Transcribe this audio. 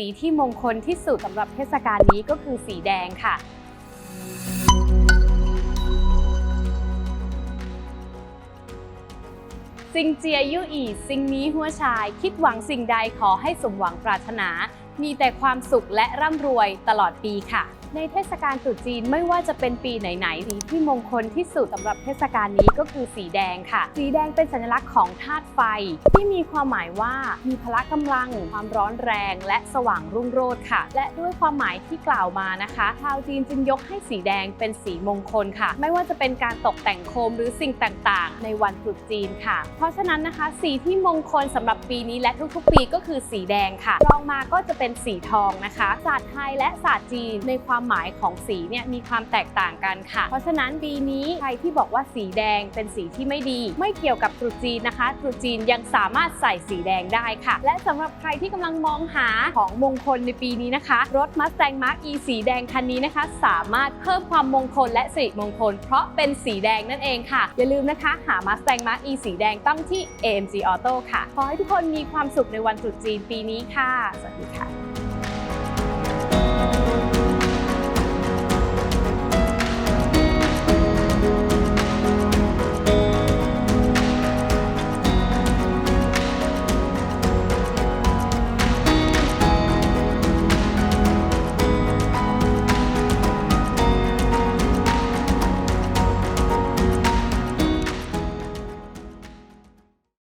สีที่มงคลที่สุดสำหรับเทศกาลนี้ก็คือสีแดงค่ะ สิงเจียยู่อีสิงนี้หัวชาย คิดหวังสิ่งใดขอให้สมหวังปรารถนา มีแต่ความสุขและร่ำรวยตลอดปีค่ะ ในเทศกาลตรุษจีนไม่ว่าจะเป็นปีไหนๆสีที่มงคลที่สุดสำหรับเทศกาลนี้ก็คือสีแดงค่ะ สีแดงเป็นสัญลักษณ์ของธาตุไฟ ที่มีความหมายว่ามีพละกำลัง ความร้อนแรง และสว่างรุ่งโรจน์ค่ะ และด้วยความหมายที่กล่าวมานะคะชาวจีนจึงยกให้สีแดงเป็นสีมงคลค่ะ ไม่ว่าจะเป็นการตกแต่งโคมหรือสิ่งต่างๆ ในวันตรุษจีนค่ะ เพราะฉะนั้นนะคะ สีที่มงคลสำหรับปีนี้และทุกๆ ปีก็คือสีแดงค่ะรองมาก็จะเป็นสีทองนะคะศาสตร์ไทยและศาสตร์จีนในความหมายของสีเนี่ยมีความแตกต่างกันค่ะ เพราะฉะนั้นปีนี้ใครที่บอกว่าสีแดงเป็นสีที่ไม่ดี ไม่เกี่ยวกับตรุษจีนนะคะตรุษจีนยังสามารถใส่สีแดงได้ค่ะ และสำหรับใครที่กำลังมองหาของมงคลในปีนี้นะคะ รถ Mustang Mark E สีแดงคันนี้นะคะ สามารถเพิ่มความมงคลและสิริมงคล เพราะเป็นสีแดงนั่นเองค่ะ อย่าลืมนะคะ หา Mustang Mark E สีแดงต้องที่ AMG Auto ค่ะ ขอให้ทุกคนมีความสุขในวันตรุษจีนปีนี้ค่ะ สวัสดีค่ะ